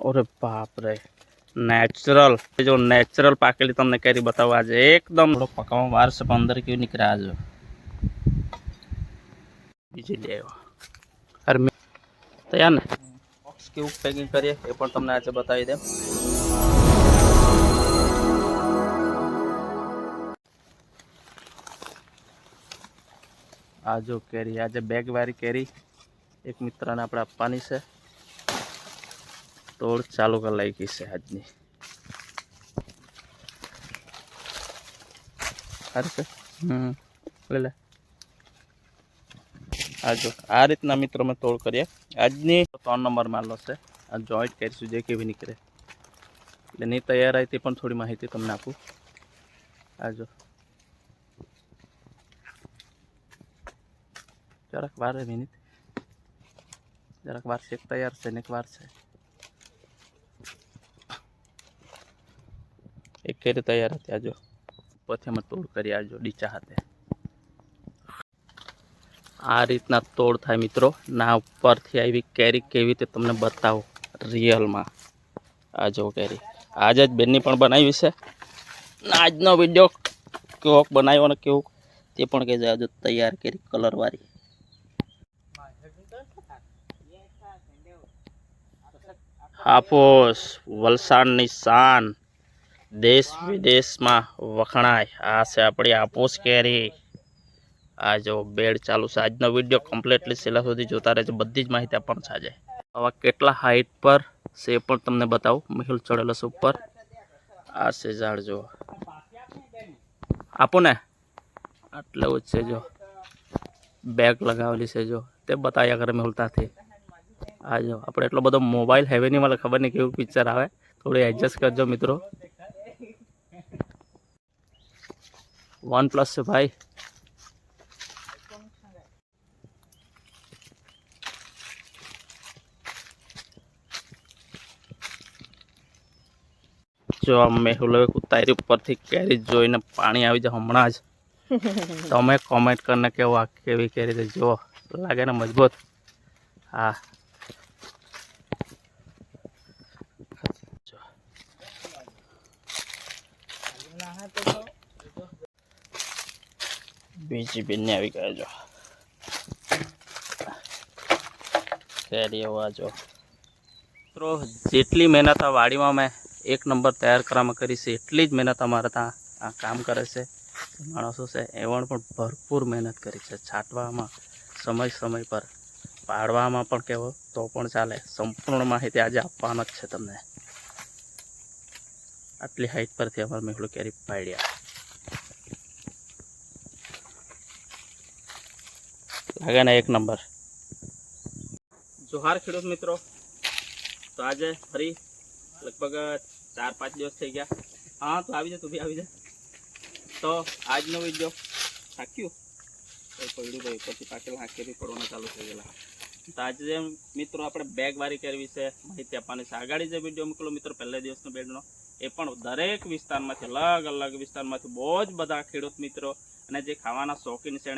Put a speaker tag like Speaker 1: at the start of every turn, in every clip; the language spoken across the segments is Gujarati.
Speaker 1: અરે બાપ રે નેચરલ જો નેચરલ પાકેલી તમને કેરી બતાવું આજે એકદમ થોડો પકાવવા વાર છે પણ અંદર કેવી નીકળે આજે બીજી લે આવ્યો અરે મેં તૈયાર ને બોક્સ કેવું પેકિંગ કરીએ એ પણ તમને આજે બતાવી દે આ જો કેરી આજે બેગ વાળી કેરી એક મિત્રને આપણે આપવાની છે તોડ ચાલુ કરી લાગી છે આજની. સારું છે હમ. લે લે. આ જો આ રીતના મિત્રો મેં તોડ કરીએ. આજની ત્રણ નંબર માલો છે. આ જોઈન્ટ કરીશું જે કેવી નીકળે. એટલે નહીં તૈયાર આવી તે પણ થોડી માહિતી તમને આપું. આ જો. જરાક વાર મિનિટ. જરાક વાર છે તૈયાર છે ને એક વાર છે. કેરી તૈયાર હતી આજો. પછી અમે તોડ કરી આજો ડીચા હાથે. આ રીતના તોડ થાય મિત્રો. ના ઉપરથી આવી કેરી કેવી રીતે તમને બતાવો રિયલમાં. આ જો કેરી. આજે જ બેનની પણ બનાવી છે. ને આજનો વીડિયો કેવો બનાવ્યો ને કેવું તે પણ કહેજો આજે તૈયાર કરી કલરવાળી હાફોસ વલસાડની શાન દેશ વિદેશમાં વખણાય. આ છે આપણી આપોસ કેરી. આ જો બેડ ચાલુ છે. આજનો વીડિયો કમ્પ્લીટલી છેલ્લા સુધી જોતા રહેજો. બધી જ માહિતી આપણને સાજે આવા કેટલા હાઈટ પર છે પણ તમને બતાવું. મહેલ ચડેલો છે ઉપર. આ છે ઝાડ જો આપો ને. આટલું જ છે જો. બેગ લગાવેલી છે જો. તે બતાવ્યા કરે મેહુલ આ જો. આપણે એટલો બધો મોબાઈલ હેવે નહીં મળે. ખબર નહીં કેવું પિક્ચર આવે. થોડું એડજસ્ટ કરજો મિત્રો. વન પ્લસ છે ભાઈ જો આ મેહુલ હવે કુતારી ઉપરથી કેરી જોઈને પાણી આવી જાય હમણાં જ. તમે કોમેન્ટ કરીને કેવો કેવી કેરી છે. લાગે ને મજબૂત. હા. બીજી આવી ગયા જો. કેરી એવા જો. મિત્રો, જેટલી મહેનત આ વાડીમાં મેં એક નંબર તૈયાર કરવામાં કરી છે, એટલી જ મહેનત અમારે ત્યાં આ કામ કરે છે. માણસો છે, એવણ પણ ભરપૂર મહેનત કરી છે. છાંટવામાં, સમય સમય પર, પાડવામાં પણ કહેવો તો પણ ચાલે. સંપૂર્ણ માહિતી આજે આપવાનો જ છે તમને. આટલી હાઈટ પરથી અમારે મેહુલ કેરી પાડ્યા. લાગે ને એક નંબર. જોહાર ખેડૂત મિત્રો, તો આજે ફરી લગભગ ચાર, પાંચ દિવસ થઈ ગયા. હા, તો આવી જા, તું બી આવી જા. તો આજનો વીડિયો થાક્યું પડ્યું ભાઈ પછી પાકેલા હાકે બી પડવાના ચાલુ થઈ ગયેલા. તો આજે મિત્રો આપણે બેગ વારી કરવી છે, માહિતી આપવાની છે, આગળ જે વીડિયો મોકલો મિત્રો, પહેલા દિવસનો બેડનો એ પણ દરેક વિસ્તારમાંથી અલગ અલગ વિસ્તારમાંથી બહુ જ બધા ખેડૂત મિત્રો, અને જે ખાવાના શોખીન છે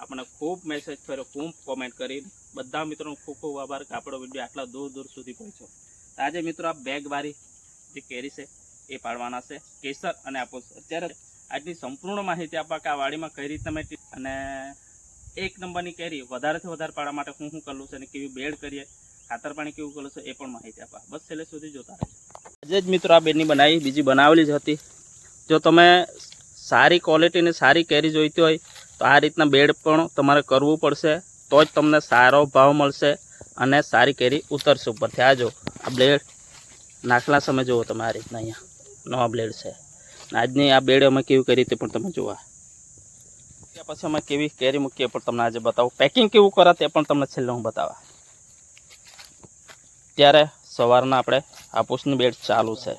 Speaker 1: આપણને ખૂબ મેસેજ કર્યો, ખૂબ કોમેન્ટ કરી. બધા મિત્રોનો ખૂબ ખૂબ આભાર કે આપણો વીડિયો આટલા દૂર દૂર સુધી પહોંચ્યો. આજે મિત્રો આ બેગ વાળી જે કેરી છે, એ પાડવાના છે. કેસર અને આપો અત્યારે આજની સંપૂર્ણ માહિતી આપવા કે આ વાડીમાં કઈ રીતે અમે અને એક નંબરની કેરી વધારેથી વધારે પાડવા માટે હું શું કરું છે અને કેવી બેડ કરીએ, ખાતર પાણી કેવું કરું છે, એ પણ માહિતી આપવા બસ છેલ્લે સુધી જોતા રહેજો. આજે જ મિત્રો આ બેડની બનાવી, બીજી બનાવેલી જ હતી. જો તમે સારી ક્વોલિટીની સારી કેરી જોઈતી હોય તો આ રીતના બેડ પણ તમારે કરવું પડશે, તો જ તમને સારો ભાવ મળશે અને સારી કેરી ઉતરશે ઉપરથી. આ જો, આ બ્લેડ નાખલા સમય જુઓ તમે આ રીતના અહીંયા. નવા બ્લેડ છે. આજની આ બેડ અમે કેવી કરી તે પણ તમે જોવા ત્યાં પછી અમે કેવી કેરી મૂકીએ પણ તમને આજે બતાવું. પેકિંગ કેવું કરા તે પણ તમને છેલ્લે હું બતાવા. ત્યારે સવારના આપણે હાપૂસની બેડ ચાલુ છે.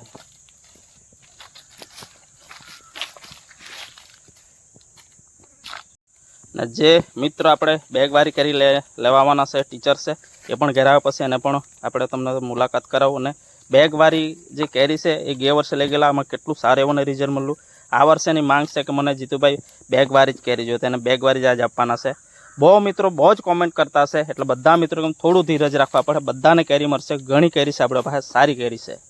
Speaker 1: ને જે મિત્રો આપણે બેગવારી કરી લે લેવાના છે ટીચર છે, એ પણ ઘેર આવ્યા પછી એને પણ આપણે તમને મુલાકાત કરાવું. અને બેગવારી જે કેરી છે, એ ગયા વર્ષે લઈ ગયેલા, આમાં કેટલું સારું એવું રિઝલ્ટ મળ્યું. આ વર્ષેની માંગ છે કે મને જીતુભાઈ બેગવારી જ કેરી જોઈએ તેને બેગવારી જ આજ આપવાના છે. બહુ મિત્રો બહુ જ કોમેન્ટ કરતા હશે, એટલે બધા મિત્રો થોડું ધીરજ રાખવા પડે. બધાને કેરી મળશે, ઘણી કેરી છે આપણા પાસે, સારી કેરી છે.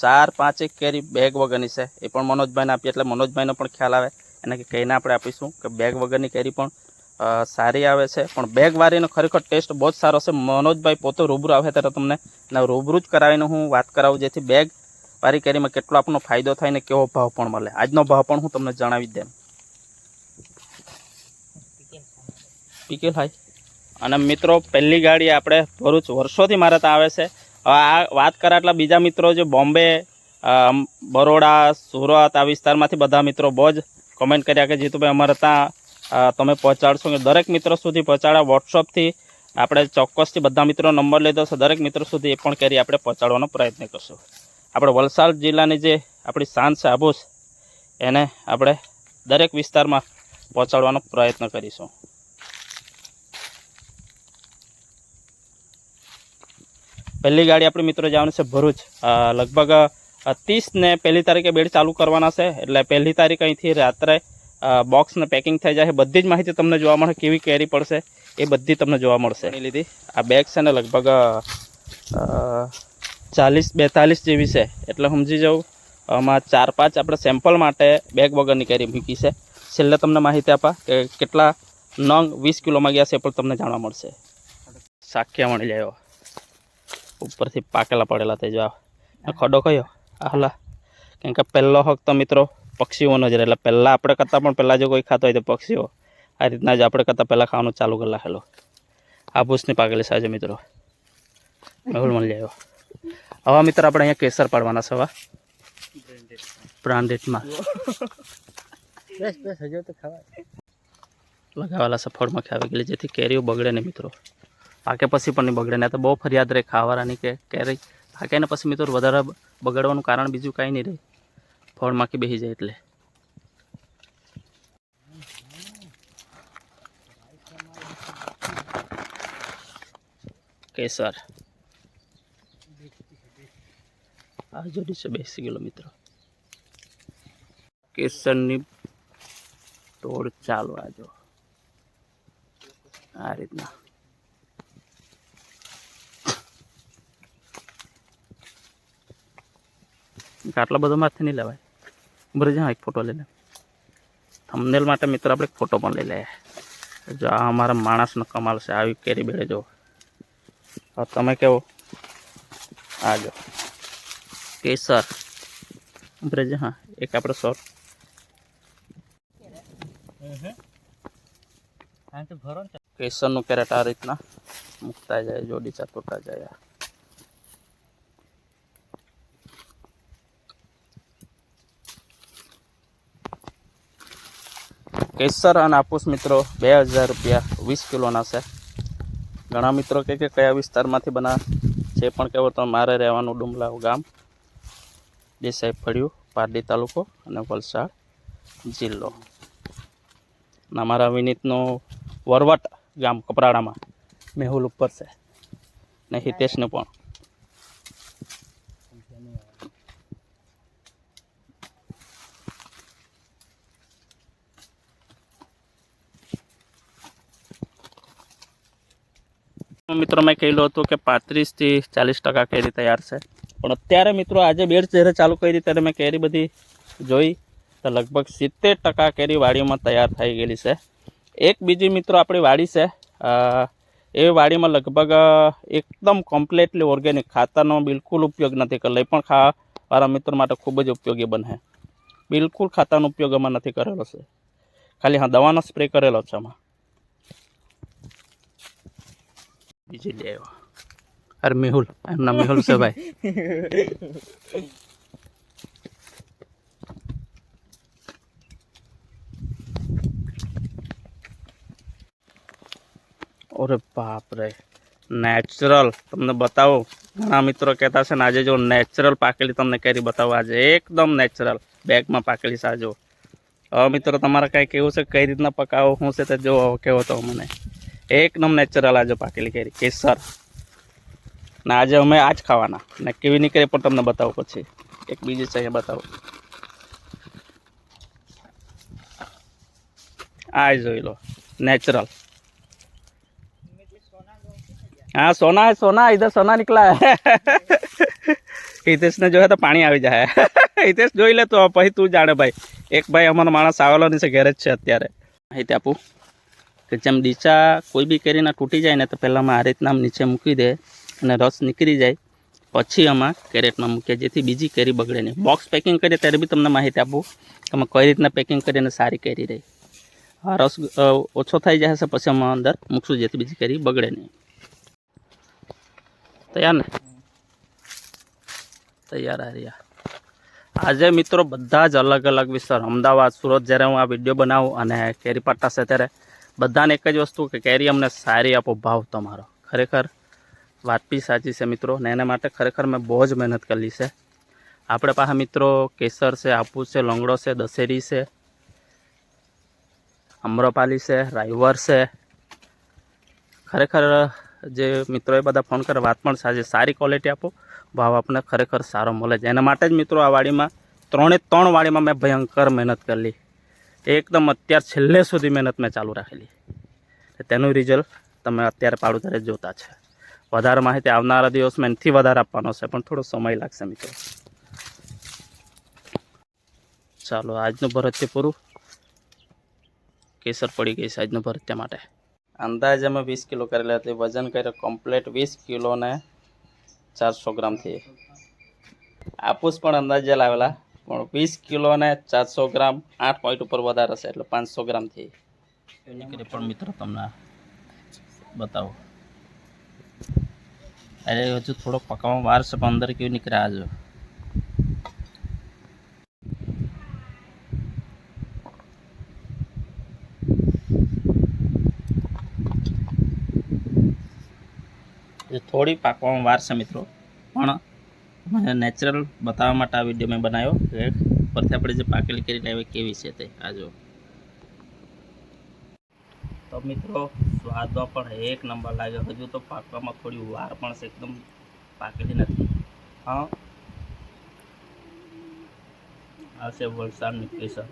Speaker 1: ચાર, પાંચ એક કેરી બેગ વગરની છે. એ પણ મનોજભાઈને આપીએ, એટલે મનોજભાઈનો પણ ખ્યાલ આવે. એને કહીને આપણે આપીશું કે બેગ વગરની કેરી પણ સારી આવે છે. પણ બેગ વાળીનો ખરેખર ટેસ્ટ બહુ જ સારો છે. મનોજભાઈ પોતે રૂબરૂ આવે ત્યારે તમને એના રૂબરૂ જ કરાવીને હું વાત કરાવું, જેથી બેગ વારી કેરીમાં કેટલો આપણો ફાયદો થાય ને કેવો ભાવ પણ મળે. આજનો ભાવ પણ હું તમને જણાવી દેમ પીકેલ ભાઈ. અને મિત્રો, પહેલી ગાડી આપણે ભરૂચ વર્ષોથી મારે ત્યાં આવે છે. આ વાત કરે એટલે બીજા મિત્રો જે બોમ્બે બરોડા, સુરત આ વિસ્તારમાંથી બધા મિત્રો બહુ જ કમેન્ટ કર્યા કે, જીતુભાઈ, અમારે ત્યાં તમે પહોંચાડશો કે? દરેક મિત્રો સુધી પહોંચાડ્યા વોટ્સઅપથી આપણે ચોક્કસથી બધા મિત્રો નંબર લીધો છે. દરેક મિત્રો સુધી એ પણ કેરી આપણે પહોંચાડવાનો પ્રયત્ન કરશું. આપણે વલસાડ જિલ્લાની જે આપણી શાન છે એને આપણે દરેક વિસ્તારમાં પહોંચાડવાનો પ્રયત્ન કરીશું. પહેલી ગાડી આપણી મિત્રો જવાની છે ભરૂચ. લગભગ ત્રીસ ને પહેલી તારીખે બેડ ચાલુ કરવાના છે. એટલે પહેલી તારીખ અહીંથી રાત્રે બોક્સને પેકિંગ થઈ જાય. બધી જ માહિતી તમને જોવા મળે કેવી કેરી પડશે એ બધી તમને જોવા મળશે. એની લીધી. આ બેગ છે ને લગભગ ચાલીસ બેતાલીસ જેવી છે. એટલે સમજી જાઉં આમાં ચાર પાંચ આપણે સેમ્પલ માટે બેગ વગરની કેરી મૂકી છે. છેલ્લે તમને માહિતી આપા કે કેટલા નંગ વીસ કિલોમાં ગયા છે એ પણ તમને જાણવા મળશે. સાખ્યા મળી જાય. ઉપરથી પાકેલા પડેલા થઈ જાવ ખડો કયો? હાલા. કેમ કે પહેલો હક તો મિત્રો પક્ષીઓનો જ રહે. એટલે પહેલાં આપણે કરતાં પણ પહેલાં જો કોઈ ખાતો હોય તો પક્ષીઓ. આ રીતના જ આપણે કરતાં પહેલાં ખાવાનું ચાલુ કરી હેલો આભૂસની પાકેલી સાજો મિત્રો. મેહુલ મળી જાય હવે મિત્રો આપણે અહીંયા કેસર પાડવાના છે હવે બ્રાન્ડેડમાં. લગાવેલા છે ફળમાં ખાવી ગયેલી, જેથી કેરીઓ બગડે નહીં મિત્રો. પાકે પછી પણ નહીં બગડે ને તો બહુ ફરિયાદ રહે ખાવાની કે કેરી પાકે ને પછી મિત્રો વધારે બગડવાનું કારણ બીજું કાંઈ નહીં રહે. ફળમાંથી બેસી જાય એટલે. કેસર. આ જોડી છે બેસી ગયેલો મિત્રો. કેસરની તોડ ચાલુ આજો આ રીતના. આટલા બધો માથે નહીં લેવાય. બરે જા એક ફોટો લઈ લે. થંબનેલ માટે મિત્રો આપણે એક ફોટો પણ લઈ લઈએ. જો આ અમારા માણસનો કમાલ છે આવી કેરી બેડે જો. હવે તમે કેવો? આ જો કેસર. બરે જા હા એક આપણે શોર્ટ
Speaker 2: હા તો ભરો ને
Speaker 1: કેસરનું કેરેટ આ રીતના મૂકતા જાય જોડી ચાતોટા જાય. કેસર અને આપૂસ મિત્રો બે હજાર રૂપિયા વીસ કિલોના છે. ઘણા મિત્રો કહે કે કયા વિસ્તારમાંથી બના છે પણ કહેવો તો મારે રહેવાનું ડુમલાવ ગામ. દેસાઈ ફળિયું, પારડી તાલુકો અને વલસાડ જિલ્લો. અને અમારા વિનીતનો વરવટ ગામ કપરાડામાં, મેહુલ ઉપર છે. ને હિતેશને પણ. મિત્રો મેં કહેલું હતું કે પાંત્રીસથી ચાલીસ ટકા કેરી તૈયાર છે. પણ અત્યારે મિત્રો આજે બેડ જ્યારે ચાલુ કરી ત્યારે મેં કેરી બધી જોઈ તો લગભગ સિત્તેર ટકા કેરી વાડીમાં તૈયાર થઈ ગયેલી છે. એક બીજી મિત્રો આપણી વાડી છે. એ વાડીમાં લગભગ એકદમ કમ્પ્લીટલી ઓર્ગેનિક ખાતરનો બિલકુલ ઉપયોગ નથી કરેલો. પણ ખાવાવાળા મિત્રો માટે ખૂબ જ ઉપયોગી બને. બિલકુલ ખાતરનો ઉપયોગ એમાં નથી કરેલો છે. ખાલી હા દવાનો સ્પ્રે કરેલો છે આમાં. બીજી લે આવ્યો અરે મેહુલ એમના મેહુલ છે ભાઈ અરે બાપ રે નેચરલ તમને બતાવો ઘણા મિત્રો કહેતા છે ને આજે જો નેચરલ પાકેલી તમને કેરી બતાવો આજે એકદમ નેચરલ બેગમાં પાકેલી સાજો હવે મિત્રો તમારે કાંઈ કેવું છે કઈ રીતના પકાવો શું છે તે જો કેવો તો મને એકદમ નેચરલ આજે પાકેલી કેરી કેસર ને આજે અમે આ જ ખાવાના ને કેવી નીકળે પણ તમને બતાવું પછી એક બીજી છે અહીંયા બતાવો આ જોઈ લો नेचुरल हाँ सोना है सोना इधर सोना निकला है હિતેશને જોયે તો પાણી આવી જાય હિતેશ જોઈ લે તો પછી તું જાણે ભાઈ એક ભાઈ અમારો માણસ આવેલો ની છે ઘેર જ છે અત્યારે માહિતી આપું કે જેમ ડીચા કોઈ બી કેરીના તૂટી જાય ને તો પહેલાં અમે આ રીતના નીચે મૂકી દે અને રસ નીકળી જાય. પછી અમે કેરેટમાં મૂકીએ, જેથી બીજી કેરી બગડે નહીં. બોક્સ પેકિંગ કરીએ ત્યારે બી તમને માહિતી આપું કે અમે કઈ રીતના પેકિંગ કરીને સારી કેરી રહી. આ રસ ઓછો થઈ છે પછી અમે અંદર મૂકશું જેથી બીજી કેરી બગડે નહીં. તૈયાર ને? તૈયાર આ રહ્યા. આજે મિત્રો બધા જ અલગ અલગ વિસ્તાર. અમદાવાદ, સુરત, જ્યારે હું આ વીડિયો બનાવું અને કેરી પાટા છે ત્યારે બધાને એક જ વસ્તુ કે કેરી અમને સારી આપો ભાવ તમારો. ખરેખર વાત બી સાચી છે મિત્રો, ને એના માટે ખરેખર મેં બહુ જ મહેનત કરેલી છે. આપણે પાસે મિત્રો કેસર છે આપૂસ છે, લોંગડો છે, દશેરી છે, અમ્રપાલી છે, રાયવર છે. ખરેખર જે મિત્રોએ બધા ફોન કરે વાત પણ સાચી સારી ક્વોલિટી આપો, ભાવ આપણને ખરેખર સારો મળે છે. એના માટે જ મિત્રો આ વાડીમાં ત્રણે ત્રણ વાડીમાં મેં ભયંકર મહેનત કરેલી. એકદમ અત્યાર છેલ્લે સુધી મહેનત મેં ચાલુ રાખેલી. તેનું રિઝલ્ટ તમે અત્યારે પાડું ત્યારે જોતા છે. વધારે માહિતી આવનારા દિવસમાં એનાથી વધારે આપવાનો છે, પણ થોડો સમય લાગશે મિત્રો. ચાલો, આજનું ભરત્ય પૂરું. કેસર પડી ગઈ છે આજનું ભરત્ય માટે. અંદાજે અમે વીસ કિલો કરેલા હતી. વજન કર્યો કમ્પ્લેટ વીસ કિલો ને ચારસો ગ્રામથી. આપૂસ પણ અંદાજે લાવેલા. પણ વીસ કિલો ને ચારસો ગ્રામ આઠ પોઈન્ટ ઉપર વધારે છે, એટલે પાંચસો ગ્રામથી. નીકળી પણ મિત્રો તમને બતાવો. અરે, હજુ થોડોક પકાવવામાં વાર છે, પણ અંદર કેવું નીકળે આજો? થોડી પાકવામાં વાર છે, મિત્રો. પણ મને નેચરલ બતાવવા માટે આ વીડિયો મેં બનાવ્યો. કે પરથી આપણે જે પાકેલી કેરી લાવી કેવી છે તે. આ જો તો મિત્રો, સ્વાદમાં પણ એક નંબર લાગે હજુ તો પાકવામાં થોડી વાર પણ છે, એકદમ પાકેલી નથી. હા. આ છે વલસાડની કેસર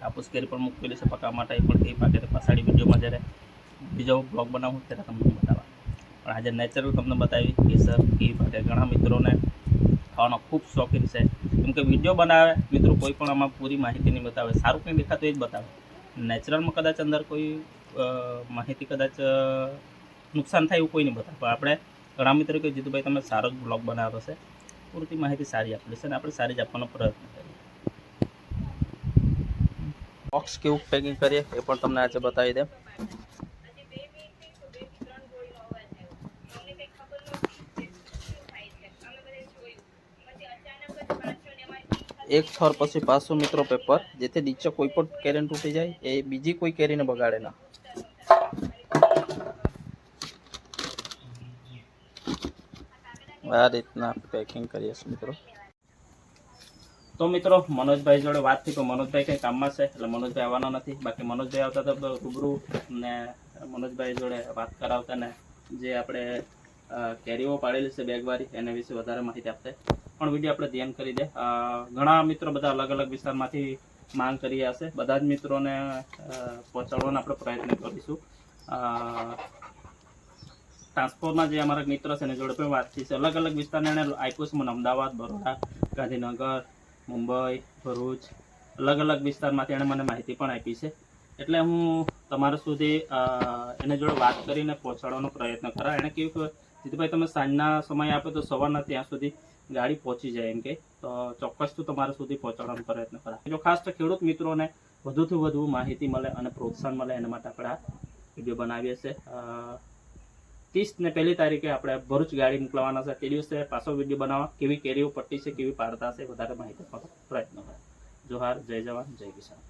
Speaker 1: કાપુસ કેરી પણ મૂકેલી છે પકાવવા માટે. એ પણ એ પાકે પછાડી વિડીયોમાં જ્યારે બીજો બ્લોગ બનાવું ત્યારે તમને બતાવવા. પણ આજે નેચરલ તમને બતાવી કેસર કેવી પાકે. ઘણા મિત્રોને ખાવાનો ખૂબ શોખીન છે. કેમ કે વીડિયો બનાવે, મિત્રો કોઈ પણ આમાં પૂરી માહિતી નહીં બતાવે, સારું કંઈ દેખાતું એ જ બતાવે. નેચરલમાં કદાચ અંદર કોઈ માહિતી કદાચ નુકસાન થાય એવું કોઈ નહીં બતાવે. પણ આપણે ઘણા મિત્રો કે જીતુભાઈ તમે સારો જ બ્લોગ બનાવ્યો છે. પૂરતી માહિતી સારી આપેલી છે અને આપણે સારી જ આપવાનો પ્રયત્ન કરીએ. બોક્સ કેવું પેકિંગ કરીએ એ પણ તમને આજે બતાવી દે. એક થર પછી પાછું મિત્રો પેપર જેથી નીચે કોઈ પણ કેરીને તૂટી જાય, એ બીજી કોઈ કેરીને બગાડે ના. આ રીતના પેકિંગ કરીએ છીએ મિત્રો. તો મિત્રો, મનોજભાઈ જોડે વાત થઈ, તો મનોજભાઈ કંઈ કામમાં છે? એટલે મનોજભાઈ આવવાના નથી. બાકી મનોજભાઈ આવતા તો રૂબરૂ ને મનોજભાઈ જોડે વાત કરાવતા ને જે આપણે કેરીઓ પાડેલી છે બેગવારી એના વિશે વધારે માહિતી આપતે પણ વીડિયો આપણે ધ્યાન કરી દે. ઘણા મિત્રો બધા અલગ અલગ વિસ્તારમાંથી માંગ કરી હશે બધા જ મિત્રોને પહોંચાડવાનો આપણે પ્રયત્ન કરીશું. ટ્રાન્સપોર્ટના જે અમારા મિત્ર છે એની જોડે પણ વાત થઈ છે. અલગ અલગ વિસ્તારને એને આપ્યું છે. મને અમદાવાદ, બરોડા, ગાંધીનગર, મુંબઈ, ભરૂચ, અલગ અલગ વિસ્તારમાંથી એણે મને માહિતી પણ આપી છે. એટલે હું તમારા સુધી એની જોડે વાત કરીને પહોંચાડવાનો પ્રયત્ન કરા. એણે કહ્યું કે, જીતુભાઈ, તમે સાંજના સમય આપો તો સવારના ત્યાં સુધી ગાડી પહોંચી જાય એમ કે. તો ચોક્કસ તો તમારા સુધી પહોંચાડવાનો પ્રયત્ન કરાય જો ખાસ તો ખેડૂત મિત્રોને વધુથી વધુ માહિતી મળે અને પ્રોત્સાહન મળે એના માટે આપણે આ વીડિયો બનાવીએ છીએ. ત્રીસ ને પહેલી તારીખે આપણે ભરૂચ ગાડી મોકલવાના છે. તે દિવસે પાછો વીડિયો બનાવવા. કેવી કેરીઓ પટ્ટી છે, કેવી પાડતા છે, વધારે માહિતી પ્રયત્ન કરે. જોહાર, જય જવાન, જય કિસાન.